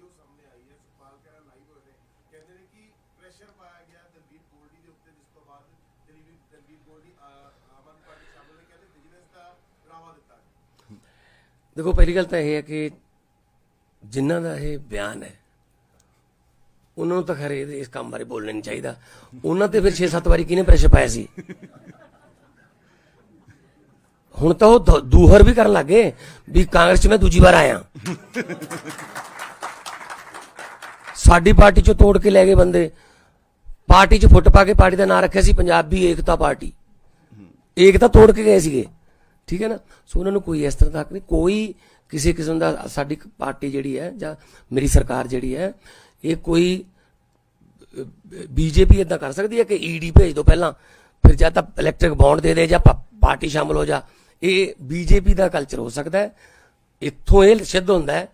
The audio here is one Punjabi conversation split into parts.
ਵੀਡੀਓ ਸਾਹਮਣੇ ਆਈ ਹੈ, ਸੁਖਪਾਲ ਖਹਿਰਾ ਲਾਈਵ ਹੋਏ ਨੇ। ਕਹਿੰਦੇ ਨੇ ਕਿ ਪ੍ਰੈਸ਼ਰ ਪਾਇਆ ਗਿਆ ਦਲਬੀਰ ਗੋਲਡੀ ਦੇ ਉੱਤੇ, ਜਿਸ ਤੋਂ ਬਾਅਦ ਦਲਬੀਰ ਦਲਬੀਰ ਗੋਲਡੀ ਆਮ ਆਦਮੀ ਪਾਰਟੀ ਸ਼ਾਮਲ ਹੋਏ ਕਹਿੰਦੇ ਬਿਜ਼ਨਸ ਦਾ ਡਰਾਵਾ ਦਿੱਤਾ ਦੇਖੋ, ਪਹਿਲੀ ਗੱਲ ਤਾਂ ਇਹ ਹੈ ਕਿ ਜਿਨ੍ਹਾਂ ਦਾ ਇਹ ਬਿਆਨ ਹੈ, ਉਹਨਾਂ ਨੂੰ ਤਾਂ ਖਰੇ ਇਸ ਕੰਮ ਬਾਰੇ ਬੋਲਣਾ ਨਹੀਂ ਚਾਹੀਦਾ। ਉਹਨਾਂ ਤੇ ਫਿਰ 6-7 ਵਾਰੀ ਕਿਹਨੇ ਪ੍ਰੈਸ਼ਰ ਪਾਇਆ ਸੀ? ਹੁਣ ਤਾਂ ਉਹ ਦੂਹਰ ਵੀ ਕਰਨ ਲੱਗੇ ਵੀ ਕਾਂਗਰਸ 'ਚ ਮੈਂ ਦੂਜੀ ਵਾਰ ਆਇਆ। ਸਾਡੀ ਪਾਰਟੀ 'ਚੋਂ ਤੋੜ ਕੇ ਲੈ ਗਏ ਬੰਦੇ। ਪਾਰਟੀ 'ਚ ਫੁੱਟ ਪਾ ਕੇ ਪਾਰਟੀ ਦਾ ਨਾਂ ਰੱਖਿਆ ਸੀ ਪੰਜਾਬੀ ਏਕਤਾ ਪਾਰਟੀ। ਏਕਤਾ ਤੋੜ ਕੇ ਗਏ ਸੀਗੇ। ਠੀਕ ਹੈ ਨਾ? ਸੋ ਉਹਨਾਂ ਨੂੰ ਕੋਈ ਇਸ ਤਰ੍ਹਾਂ ਦਾ ਹੱਕ ਨਹੀਂ। ਕੋਈ ਕਿਸੇ ਕਿਸਮ ਦਾ ਸਾਡੀ ਪਾਰਟੀ ਜਿਹੜੀ ਹੈ ਜਾਂ ਮੇਰੀ ਸਰਕਾਰ ਜਿਹੜੀ ਹੈ, ਇਹ ਕੋਈ ਬੀਜੇਪੀ ਇਦਾਂ ਕਰ ਸਕਦੀ ਹੈ ਕਿ ਈਡੀ ਭੇਜ ਦਿਓ ਪਹਿਲਾਂ। ਫਿਰ ਜਾਂ ਤਾਂ ਇਲੈਕਟ੍ਰਿਕ ਬੌਂਡ ਦੇ ਦੇ ਜਾਂ ਪਾਰਟੀ ਸ਼ਾਮਲ ਹੋ ਜਾ। ਇਹ ਬੀਜੇਪੀ ਦਾ ਕਲਚਰ ਹੋ ਸਕਦਾ ਹੈ। ਇੱਥੋਂ ਇਹ ਸਿੱਧ ਹੁੰਦਾ ਹੈ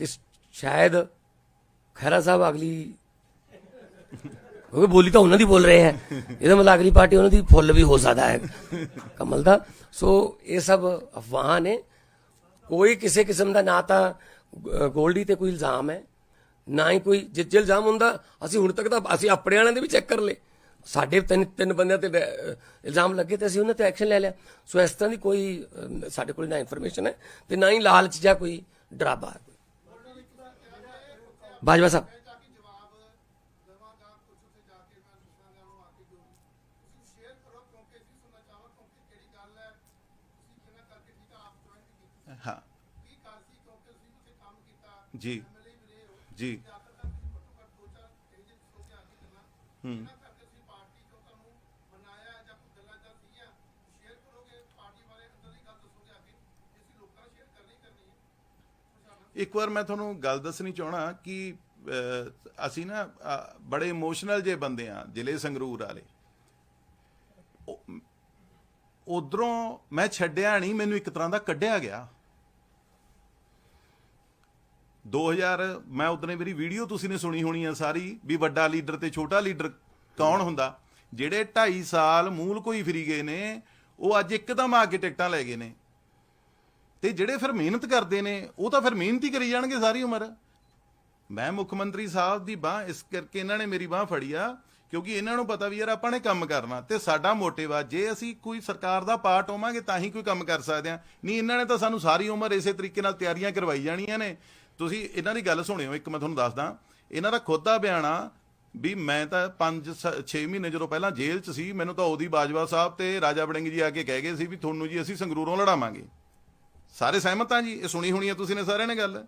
ਕਿ ਸ਼ਾਇਦ ਖਹਿਰਾ ਸਾਹਿਬ ਅਗਲੀ ਕਿਉਂਕਿ ਬੋਲੀ ਤਾਂ ਉਹਨਾਂ ਦੀ ਬੋਲ ਰਹੇ ਹੈ। ਇਹਦਾ ਮਤਲਬ ਅਗਲੀ ਪਾਰਟੀ ਉਹਨਾਂ ਦੀ ਫੁੱਲ ਵੀ ਹੋ ਸਕਦਾ ਹੈ, ਕਮਲ ਦਾ। ਸੋ ਇਹ ਸਭ ਅਫਵਾਹਾਂ ਨੇ। ਕੋਈ ਕਿਸੇ ਕਿਸਮ ਦਾ ਨਾ ਤਾਂ ਗੋਲਡੀ ਤੇ ਕੋਈ ਇਲਜ਼ਾਮ ਹੈ, ਨਾ ਹੀ ਕੋਈ ਜੇ ਜੇ ਇਲਜ਼ਾਮ ਹੁੰਦਾ, ਅਸੀਂ ਹੁਣ ਤੱਕ ਤਾਂ ਅਸੀਂ ਆਪਣੇ ਵਾਲਿਆਂ ਦੇ ਵੀ ਚੈੱਕ ਕਰ ਲਏ। ਸਾਡੇ ਤਿੰਨ ਤਿੰਨ ਬੰਦਿਆਂ ਤੇ ਇਲਜ਼ਾਮ ਲੱਗੇ ਤੇ ਅਸੀਂ ਉਹਨਾਂ ਤੇ ਐਕਸ਼ਨ ਲੈ ਲਿਆ। ਸੋ ਇਸ ਤਰ੍ਹਾਂ ਦੀ ਕੋਈ ਸਾਡੇ ਕੋਲ ਨਾ ਇਨਫੋਰਮੇਸ਼ਨ ਹੈ ਤੇ ਨਾ ਹੀ ਲਾਲਚ ਜਾਂ ਕੋਈ ਡਰਾਵਾ ਬਾਜਵਾ ਸਾਹਿਬ। ਹਾਂ। ਜੀ। ਜੀ। ਹੂੰ ਇੱਕ ਵਾਰ ਮੈਂ ਤੁਹਾਨੂੰ ਗੱਲ ਦੱਸਣੀ ਚਾਹਣਾ ਕਿ ਅਸੀਂ ਨਾ ਬੜੇ ਇਮੋਸ਼ਨਲ ਜੇ ਬੰਦੇ ਆ ਜ਼ਿਲ੍ਹੇ ਸੰਗਰੂਰ ਵਾਲੇ। ਉਧਰੋਂ ਮੈਂ ਛੱਡਿਆ ਨਹੀਂ, ਮੈਨੂੰ ਇੱਕ ਤਰ੍ਹਾਂ ਦਾ ਕੱਢਿਆ ਗਿਆ। 2000 ਮੈਂ ਉਦਨੇ ਮੇਰੀ ਵੀਡੀਓ ਤੁਸੀਂ ਨੇ ਸੁਣੀ ਹੋਣੀ ਆ ਸਾਰੀ, ਵੀ ਵੱਡਾ ਲੀਡਰ ਤੇ ਛੋਟਾ ਲੀਡਰ ਕੌਣ ਹੁੰਦਾ। ਜਿਹੜੇ 2.5 ਸਾਲ ਮੂਲ ਕੋਈ ਫਰੀ ਗਏ ਨੇ, ਉਹ ਅੱਜ ਇੱਕਦਮ ਆ ਕੇ ਟਿਕਟਾਂ ਲੈ ਗਏ ਨੇ। ਤੇ ਜਿਹੜੇ ਫਿਰ ਮਿਹਨਤ ਕਰਦੇ ਨੇ, ਉਹ ਤਾਂ ਫਿਰ ਮਿਹਨਤ ਹੀ ਕਰੀ ਜਾਣਗੇ ਸਾਰੀ ਉਮਰ। ਮੈਂ ਮੁੱਖ ਮੰਤਰੀ ਸਾਹਿਬ ਦੀ ਬਾਹ, ਇਸ ਕਰਕੇ ਇਹਨਾਂ ਨੇ ਮੇਰੀ ਬਾਹ ਫੜੀ ਆ, ਕਿਉਂਕਿ ਇਹਨਾਂ ਨੂੰ ਪਤਾ ਵੀ ਯਾਰ ਆਪਾਂ ਨੇ ਕੰਮ ਕਰਨਾ ਤੇ ਸਾਡਾ ਮੋਟਿਵ ਆ। ਜੇ ਅਸੀਂ ਕੋਈ ਸਰਕਾਰ ਦਾ ਪਾਰਟ ਹੋਵਾਂਗੇ, ਤਾਂ ਹੀ ਕੋਈ ਕੰਮ ਕਰ ਸਕਦੇ ਆ। ਨਹੀਂ, ਇਹਨਾਂ ਨੇ ਤਾਂ ਸਾਨੂੰ ਸਾਰੀ ਉਮਰ ਇਸੇ ਤਰੀਕੇ ਨਾਲ ਤਿਆਰੀਆਂ ਕਰਵਾਈ ਜਾਣੀਆਂ ਨੇ। ਤੁਸੀਂ ਇਹਨਾਂ ਦੀ ਗੱਲ ਸੁਣਿਓ, ਇੱਕ ਮੈਂ ਤੁਹਾਨੂੰ ਦੱਸਦਾ। ਇਹਨਾਂ ਦਾ ਖੁਦ ਦਾ ਬਿਆਨ ਆ ਵੀ ਮੈਂ ਤਾਂ 5 6 ਮਹੀਨੇ ਜਦੋਂ ਪਹਿਲਾਂ ਜੇਲ੍ਹ 'ਚ ਸੀ, ਮੈਨੂੰ ਤਾਂ ਉਹਦੀ ਬਾਜਵਾ ਸਾਹਿਬ ਤੇ ਰਾਜਾ ਬੜਿੰਗ ਜੀ ਆ ਕੇ ਕਹਿ ਗਏ ਸੀ ਵੀ ਤੁਹਾਨੂੰ ਜੀ ਅਸੀਂ ਸੰਗਰੂਰੋਂ ਲੜਾਵਾਂਗੇ। ਸਾਰੇ ਸਹਿਮਤ ਆ ਜੀ, ਇਹ ਸੁਣੀ ਹੋਣੀ ਆ ਤੁਸੀਂ ਨੇ ਸਾਰਿਆਂ ਨੇ ਗੱਲ।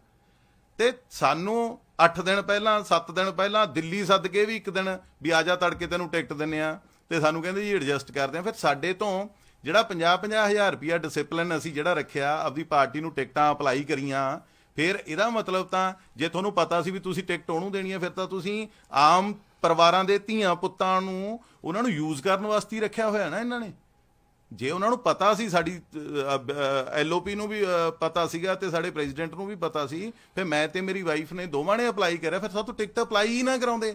ਤੇ ਸਾਨੂੰ 8 ਦਿਨ ਪਹਿਲਾਂ 7 ਦਿਨ ਪਹਿਲਾਂ ਦਿੱਲੀ ਸੱਦ ਕੇ ਵੀ ਇੱਕ ਦਿਨ ਵੀ ਆ ਜਾ ਤੜਕੇ ਤੈਨੂੰ ਟਿਕਟ ਦਿੰਨੇ ਆ। ਤੇ ਸਾਨੂੰ ਕਹਿੰਦੇ ਜੀ ਐਡਜਸਟ ਕਰਦੇ ਆ। ਫਿਰ ਸਾਡੇ ਤੋਂ ਜਿਹੜਾ 50 50000 ਰੁਪਿਆ ਡਿਸਪਲਿਨ ਅਸੀਂ ਜਿਹੜਾ ਰੱਖਿਆ, ਆਪਦੀ ਪਾਰਟੀ ਨੂੰ ਟਿਕਟਾਂ ਅਪਲਾਈ ਕਰੀਆਂ, ਫਿਰ ਇਹਦਾ ਮਤਲਬ ਤਾਂ ਜੇ ਤੁਹਾਨੂੰ ਪਤਾ ਸੀ ਵੀ ਤੁਸੀਂ ਟਿਕਟ ਉਹਨੂੰ ਦੇਣੀ ਹੈ ਫਿਰ ਤਾਂ ਤੁਸੀਂ ਆਮ ਪਰਿਵਾਰਾਂ ਦੇ ਧੀਆਂ ਪੁੱਤਾਂ ਨੂੰ, ਉਹਨਾਂ ਨੂੰ ਯੂਜ਼ ਕਰਨ ਵਾਸਤੇ ਰੱਖਿਆ ਹੋਇਆ ਨਾ ਇਹਨਾਂ ਨੇ। ਜੇ ਉਹਨਾਂ ਨੂੰ ਪਤਾ ਸੀ ਸਾਡੀ ਐਲਓਪੀ ਨੂੰ ਵੀ ਪਤਾ ਸੀਗਾ ਤੇ ਸਾਡੇ ਪ੍ਰੈਜ਼ੀਡੈਂਟ ਨੂੰ ਵੀ ਪਤਾ ਸੀ, ਫਿਰ ਮੈਂ ਤੇ ਮੇਰੀ ਵਾਈਫ ਨੇ ਦੋਵਾਂ ਨੇ ਅਪਲਾਈ ਕਰਿਆ, ਫਿਰ ਸਾਤੋਂ ਟਿਕਟ ਅਪਲਾਈ ਹੀ ਨਾ ਕਰਾਉਂਦੇ।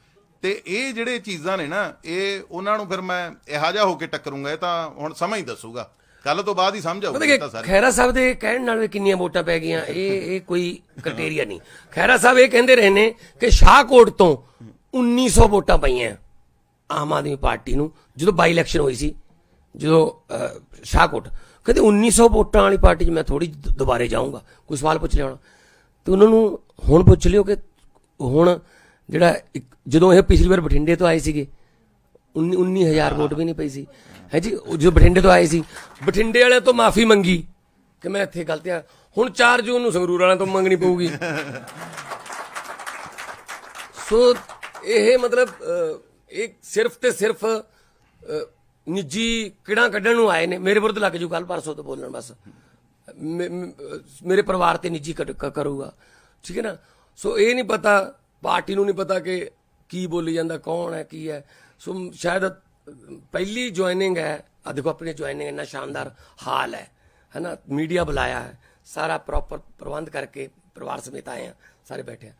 ਤੇ ਇਹ ਜਿਹੜੇ ਚੀਜ਼ਾਂ ਨੇ ਨਾ ਇਹ ਉਹਨਾਂ ਨੂੰ ਫਿਰ ਮੈਂ ਇਹੋ ਜਿਹਾ ਹੋ ਕੇ ਟੱਕਰੂੰਗਾ ਇਹ ਤਾਂ ਹੁਣ ਸਮਾਂ ਹੀ ਦੱਸੂਗਾ। ਕੱਲ ਤੋਂ ਬਾਅਦ ਹੀ ਸਮਝ ਆਊਗਾ ਤਾਂ ਸਾਰੀ। ਖੈਰਾ ਸਾਹਿਬ ਦੇ ਕਹਿਣ ਨਾਲ ਕਿੰਨੀਆਂ ਵੋਟਾਂ ਪੈ ਗਈਆਂ ਇਹ ਇਹ ਕੋਈ ਕ੍ਰਾਈਟੇਰੀਆ ਨਹੀਂ। ਖੈਰਾ ਸਾਹਿਬ ਇਹ ਕਹਿੰਦੇ ਰਹੇ ਨੇ ਕਿ ਸ਼ਾਹਕੋਟ ਤੋਂ 1900 ਵੋਟਾਂ ਪਈਆਂ ਆਮ ਆਦਮੀ ਪਾਰਟੀ ਨੂੰ ਜਦੋਂ ਬਾਈ ਇਲੈਕਸ਼ਨ ਹੋਈ ਸੀ ਜਦੋਂ ਸ਼ਾਹਕੋਟ। ਕਹਿੰਦੇ 1900 ਵੋਟਾਂ ਵਾਲੀ ਪਾਰਟੀ 'ਚ ਮੈਂ ਥੋੜੀ ਦੁਬਾਰੇ ਜਾਊਂਗਾ ਕੋਈ ਸਵਾਲ ਪੁੱਛ ਲਿਆ ਹੋਣਾ। ਤੇ ਉਹਨਾਂ ਨੂੰ ਹੁਣ ਪੁੱਛ ਲਿਓ ਕਿ ਹੁਣ ਜਿਹੜਾ ਇੱਕ- ਜਦੋਂ ਇਹ ਪਿਛਲੀ ਵਾਰ ਬਠਿੰਡੇ ਤੋਂ ਆਏ ਸੀਗੇ 19 19000 ਵੋਟ ਵੀ ਨਹੀਂ ਪਈ ਸੀ। ਹੈ ਜੀ ਜਦੋਂ ਬਠਿੰਡੇ ਤੋਂ ਆਏ ਸੀ, ਬਠਿੰਡੇ ਵਾਲਿਆਂ ਤੋਂ ਮਾਫੀ ਮੰਗੀ ਕਿ ਮੈਂ ਇੱਥੇ ਗਲਤ ਆ। ਹੁਣ 4 ਜੂਨ ਨੂੰ ਸੰਗਰੂਰ ਵਾਲਿਆਂ ਤੋਂ ਮੰਗਣੀ ਪਊਗੀ। ਸੋ ਇਹ ਮਤਲਬ ਇਹ ਸਿਰਫ ਤੇ ਸਿਰਫ ਨਿੱਜੀ ਕਿਹੜਾ ਕੱਢਣ ਨੂੰ ਆਏ ਨੇ। ਮੇਰੇ ਵਿਰੁੱਧ ਲੱਗ ਜੂ ਕੱਲ ਪਰਸੋਂ ਤੋਂ ਬੋਲਣ ਬਸ। ਮੇ- ਮੇਰੇ ਪਰਿਵਾਰ ਤੇ ਨਿੱਜੀ ਕੱਢ- ਕਰੂਗਾ। ਠੀਕ ਹੈ ਨਾ? ਸੋ ਇਹ ਨਹੀਂ ਪਤਾ ਪਾਰਟੀ ਨੂੰ ਨਹੀਂ ਪਤਾ ਕਿ ਕੀ ਬੋਲੀ ਜਾਂਦਾ, ਕੌਣ ਹੈ, ਕੀ ਹੈ। ਸੋ ਸ਼ਾਇਦ ਪਹਿਲੀ ਜੁਆਇਨਿੰਗ ਹੈ ਆ ਦੇਖੋ ਆਪਣੀ ਜੁਆਇਨਿੰਗ ਇੰਨਾ ਸ਼ਾਨਦਾਰ ਹਾਲ ਹੈ ਹੈ ਨਾ ਮੀਡੀਆ ਬੁਲਾਇਆ ਹੈ, ਸਾਰਾ ਪ੍ਰੋਪਰ ਪ੍ਰਬੰਧ ਕਰਕੇ ਪਰਿਵਾਰ ਸਮੇਤ ਆਏ ਆ ਸਾਰੇ ਬੈਠੇ ਆ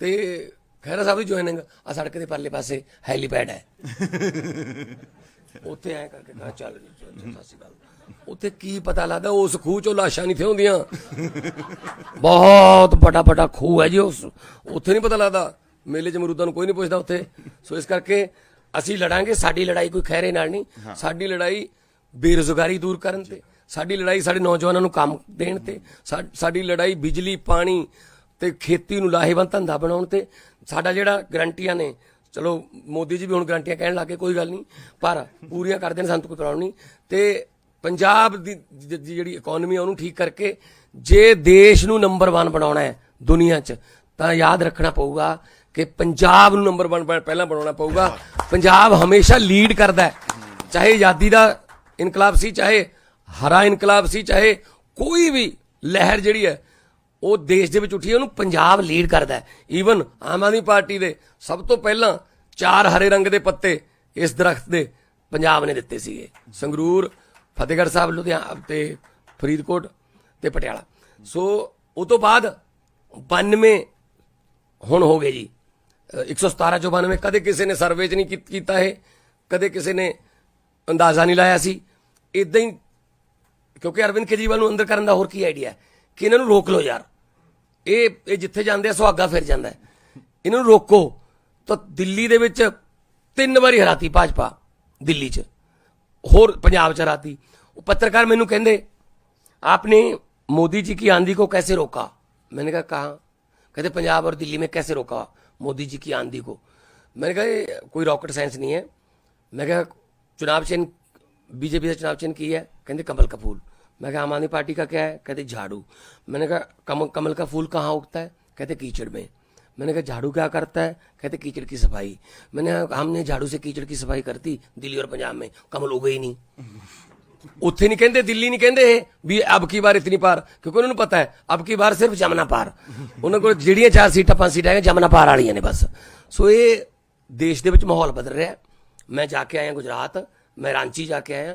ਤੇ ਖੈਰਾ ਸਾਹਿਬ ਦੀ ਜੁਆਇਨਿੰਗ ਆ ਸੜਕ ਦੇ ਪਰਲੇ ਪਾਸੇ ਹੈਲੀਪੈਡ ਹੈ। ਉੱਥੇ ਐ ਕਰਕੇ ਕਹਾ ਚੱਲ ਜੀ, ਸ਼੍ਰੀ ਅਕਾਲ। ਉੱਥੇ ਕੀ ਪਤਾ ਲੱਗਦਾ ਉਸ ਖੂਹ ਚੋਂ ਲਾਸ਼ਾਂ ਨਹੀਂ ਥੇ ਹੁੰਦੀਆਂ। ਬਹੁਤ ਬੜਾ ਬੜਾ ਖੂਹ ਹੈ ਜੀ ਉਸ ਉੱਥੇ ਨਹੀਂ ਪਤਾ ਲੱਗਦਾ। ਮੇਲੇ ਚ ਮਰੂਦਾਂ ਨੂੰ ਕੋਈ ਨਹੀਂ ਪੁੱਛਦਾ ਉੱਥੇ। ਸੋ ਇਸ ਕਰਕੇ ਅਸੀਂ ਲੜਾਂਗੇ ਸਾਡੀ ਲੜਾਈ ਕੋਈ ਖੈਰੇ ਨਾਲ ਨਹੀਂ। ਸਾਡੀ ਲੜਾਈ ਬੇਰੁਜ਼ਗਾਰੀ ਦੂਰ ਕਰਨ ਤੇ। ਸਾਡੀ ਲੜਾਈ ਸਾਡੇ ਨੌਜਵਾਨਾਂ ਨੂੰ ਕੰਮ ਦੇਣ ਤੇ। ਸਾਡੀ ਲੜਾਈ ਬਿਜਲੀ ਪਾਣੀ ਤੇ ਖੇਤੀ ਨੂੰ ਲਾਹੇਵੰਦ ਧੰਦਾ ਬਣਾਉਣ ਤੇ। ਸਾਡਾ ਜਿਹੜਾ ਗਰੰਟੀਆਂ ਨੇ ਚਲੋ, ਮੋਦੀ ਜੀ ਵੀ ਹੁਣ ਗਰੰਟੀਆਂ ਕਹਿਣ ਲੱਗੇ ਕੋਈ ਗੱਲ ਨਹੀਂ। ਪਰ ਪੂਰੀਆਂ ਕਰਦੇ ਨੇ ਸਾਨੂੰ ਤਾਂ ਕੋਈ ਪ੍ਰੋਬਲਮ ਨਹੀਂ। ਤੇ ਪੰਜਾਬ ਦੀ ਦੀ ਜਿਹੜੀ ਇਕਨੋਮੀ ਆ, ਉਹਨੂੰ ਠੀਕ ਕਰਕੇ ਜੇ ਦੇਸ਼ ਨੂੰ ਨੰਬਰ 1 ਬਣਾਉਣਾ ਹੈ ਦੁਨੀਆ 'ਚ, ਤਾਂ ਯਾਦ ਰੱਖਣਾ ਪਊਗਾ ਕਿ ਪੰਜਾਬ ਨੂੰ ਨੰਬਰ 1 ਪਹਿਲਾਂ ਬਣਾਉਣਾ ਪਊਗਾ। ਪੰਜਾਬ ਹਮੇਸ਼ਾ ਲੀਡ ਕਰਦਾ ਹੈ। ਚਾਹੇ ਆਜ਼ਾਦੀ ਦਾ ਇਨਕਲਾਬ ਸੀ, ਚਾਹੇ ਹਰਾ ਇਨਕਲਾਬ ਸੀ, ਚਾਹੇ ਕੋਈ ਵੀ ਲਹਿਰ ਜਿਹੜੀ ਹੈ ਉਹ ਦੇਸ਼ ਦੇ ਵਿੱਚ ਉੱਠੀ ਹੈ ਉਹਨੂੰ ਪੰਜਾਬ ਲੀਡ ਕਰਦਾ ਹੈ। ਈਵਨ ਆਮ ਆਦਮੀ ਪਾਰਟੀ ਦੇ ਸਭ ਤੋਂ ਪਹਿਲਾਂ ਚਾਰ ਹਰੇ ਰੰਗ ਦੇ ਪੱਤੇ ਇਸ ਦਰਖਤ ਦੇ ਪੰਜਾਬ ਨੇ ਦਿੱਤੇ ਸੀਗੇ। ਸੰਗਰੂਰ ਫਤਿਹਗੜ੍ਹ ਸਾਹਿਬ ਲੁਧਿਆਣਾ ਤੇ ਫਰੀਦਕੋਟ ਤੇ ਪਟਿਆਲਾ। ਸੋ ਉਹ ਤੋਂ ਬਾਅਦ 92 ਹੁਣ ਹੋ ਗਏ ਜੀ। ਅ, 117 ਚੋਂ 92 ਕਦੇ ਕਿਸੇ ਨੇ ਸਰਵੇ 'ਚ ਨਹੀਂ ਕੀਤਾ ਇਹ ਕਦੇ ਕਿਸੇ ਨੇ ਅੰਦਾਜ਼ਾ ਨਹੀਂ ਲਾਇਆ ਸੀ। ਇਦਾਂ ਹੀ ਕਿਉਂਕਿ ਅਰਵਿੰਦ ਕੇਜਰੀਵਾਲ ਨੂੰ ਅੰਦਰ ਕਰਨ ਦਾ ਹੋਰ ਕੀ ਆਈਡੀਆ ਕਿ ਇਹਨਾਂ ਨੂੰ ਰੋਕ ਲਓ ਯਾਰ। ਇਹ ਇਹ ਜਿੱਥੇ ਜਾਂਦੇ ਆ ਸੁਹਾਗਾ ਫਿਰ ਜਾਂਦਾ ਹੈ। ਇਹਨਾਂ ਨੂੰ ਰੋਕੋ ਤਾਂ ਦਿੱਲੀ ਦੇ ਵਿੱਚ ਤਿੰਨ ਵਾਰੀ ਹਰਾਤੀ ਭਾਜਪਾ ਦਿੱਲੀ 'ਚ ਹੋਰ ਪੰਜਾਬ 'ਚ ਹਰਾਤੀ ਉਹ ਪੱਤਰਕਾਰ ਮੈਨੂੰ ਕਹਿੰਦੇ आपने मोदी जी की आंधी को कैसे रोका मैंने कहा कहा कहते पंजाब और दिल्ली में कैसे रोका मोदी जी की आंधी को मैंने कहा ये कोई रॉकेट साइंस नहीं है मैं कहा चुनाव चिन्ह बीजेपी से चुनाव चिन्ह की है कहते कमल का फूल मैं कहा आम आदमी पार्टी का क्या है कहते झाड़ू मैंने कहा कमल कमल का फूल कहाँ उगता है कहते कीचड़ में मैंने कहा झाड़ू क्या करता है कहते कीचड़ की सफाई मैंने कहा हमने झाड़ू से कीचड़ की सफाई करती दिल्ली और पंजाब में कमल उगे ही नहीं ਉੱਥੇ ਨਹੀਂ ਕਹਿੰਦੇ ਦਿੱਲੀ ਨਹੀਂ ਕਹਿੰਦੇ ਇਹ ਵੀ ਅਬ ਕੀ ਵਾਰ ਇਤਨੀ ਪਾਰ ਕਿਉਂਕਿ ਉਹਨਾਂ ਨੂੰ ਪਤਾ ਹੈ ਅਬ ਕੀ ਵਾਰ ਸਿਰਫ ਜਮਨਾ ਪਾਰ ਉਹਨਾਂ ਕੋਲ ਜਿਹੜੀਆਂ ਚਾਰ ਸੀਟਾਂ ਪੰਜ ਸੀਟਾਂ ਹੈ ਜਮਨਾ ਪਾਰ ਵਾਲੀਆਂ ਨੇ ਬਸ ਸੋ ਇਹ ਦੇਸ਼ ਦੇ ਵਿੱਚ ਮਾਹੌਲ ਬਦਲ ਰਿਹਾ ਹੈ। ਮੈਂ ਜਾ ਕੇ ਆਇਆ ਗੁਜਰਾਤ ਮੈਂ ਰਾਂਚੀ ਜਾ ਕੇ ਆਇਆ